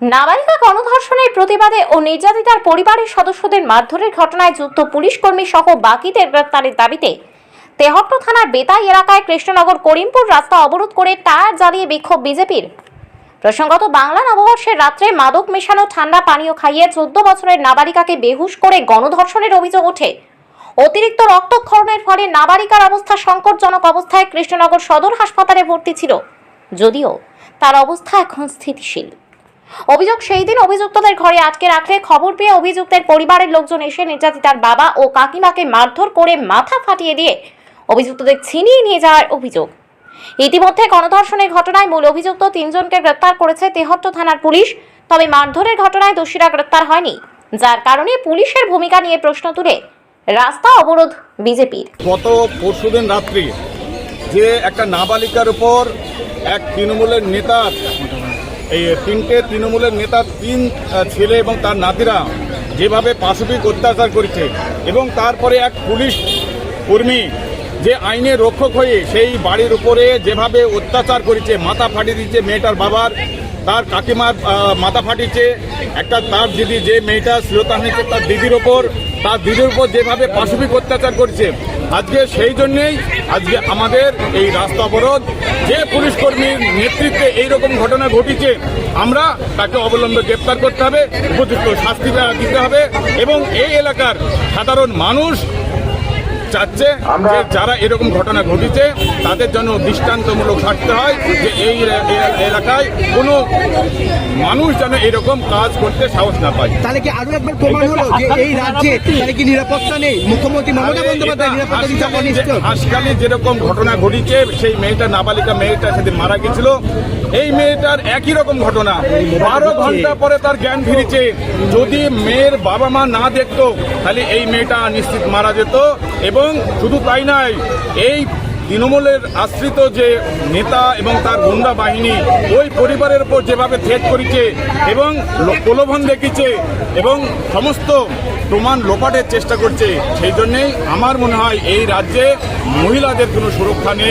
নাবালিকা গণধর্ষণের প্রতিবাদে ও নির্যাতিতার পরিবারের সদস্যদের মারধরের ঘটনায় যুক্ত পুলিশ কর্মী সহ বাকিদের গ্রেপ্তারের দাবিতে তেহট্ট থানার বেতাই এলাকায় কৃষ্ণনগর করিমপুর রাস্তা অবরোধ করে টায়ার জ্বালিয়ে বিক্ষোভ বিজেপির। প্রসঙ্গত, বাংলা নববর্ষের রাত্রে মাদক মেশানো, ঠান্ডা পানীয় খাইয়ে চোদ্দ বছরের নাবালিকাকে বেহুশ করে গণধর্ষণের অভিযোগ ওঠে। অতিরিক্ত রক্তক্ষরণের ফলে নাবালিকার অবস্থা সংকটজনক অবস্থায় কৃষ্ণনগর সদর হাসপাতালে ভর্তি ছিল। যদিও তার অবস্থা এখন স্থিতিশীল। অভিযোগ সেই দিন অভিযুক্তদের ঘরে আটকে রাখলে খবর পেয়ে অভিযুক্তের পরিবারের লোকজন এসে নির্যাতিতার বাবা ও কাকিমাকে মারধর করে মাথা ফাটিয়ে দিয়ে অভিযুক্তদের ছিনিয়ে নিয়ে যাওয়ার অভিযোগ। ইতিমধ্যে গণধর্ষণের ঘটনায় মূল অভিযুক্ত তিনজনকে গ্রেপ্তার করেছে তেহট্ট থানার পুলিশ, তবে মারধরের ঘটনায় দোষীরা গ্রেপ্তার হয়নি, যার কারণে পুলিশের ভূমিকা নিয়ে প্রশ্ন তুলে রাস্তা অবরোধ বিজেপির। গত পরশুদিন রাত্রি যে একটা নাবালিকার উপর এক তৃণমূলের নেতার এই তিনটে তৃণমূলের নেতা, তিন ছেলে এবং তার নাতিরা যেভাবে পাশবিক অত্যাচার করেছে এবং তারপরে এক পুলিশ কর্মী যে আইনের রক্ষক হয়ে সেই বাড়ির উপরে যেভাবে অত্যাচার করেছে, মাথা ফাটিয়ে দিচ্ছে মেয়েটার বাবার তার কাকিমার মাথা ফাটিয়েছে। একটা তার দিদি যে মেয়েটা শ্রীলতা হয়েছে তার দিদির ওপর। তার দিদির উপর যেভাবে পাশবিক অত্যাচার করছে আজকে সেই জন্যেই আজকে আমাদের এই রাস্তা অবরোধ। যে পুলিশ কর্মীর নেতৃত্বে এইরকম ঘটনা ঘটিছে আমরা তাকে অবলম্বে গ্রেপ্তার করতে হবে উপযুক্ত শাস্তি দিতে হবে এবং এই এলাকার সাধারণ মানুষ চাচ্ছে যে যারা এরকম ঘটনা ঘটেছে তাদের জন্য দৃষ্টান্তমূলক থাকতে হয় যে এই এলাকায় কোনো মানুষ যেন এরকম কাজ করতে সাহস না পায়। তাহলে কি আরও একবার প্রমাণ হলো যে এই রাজ্যে তাহলে কি নিরাপত্তা নেই? মুখ্যমন্ত্রী মমতা বন্দ্যোপাধ্যায় নিরাপত্তা দিতে অনিষ্ট। আজকালে যেরকম ঘটনা ঘটেছে সেই মেয়েটা নাবালিকা মেয়েটা সেদিন মারা গেছিল। এই মেয়েটার একই রকম ঘটনা। বারো ঘণ্টা পরে তার জ্ঞান ফিরেছে। যদি মেয়ের বাবা মা না দেখতো তাহলে এই মেয়েটা নিশ্চিত মারা যেত। এবং শুধু তাই নয় এই তৃণমূলের আশ্রিত যে নেতা এবং তার গুন্ডা বাহিনী, ওই পরিবারের উপর যেভাবে থ্রেট করেছে এবং প্রলোভন দেখিছে এবং সমস্ত প্রমাণ লোপাটের চেষ্টা করছে, সেই জন্যেই আমার মনে হয় এই রাজ্যে মহিলাদের কোনো সুরক্ষা নেই।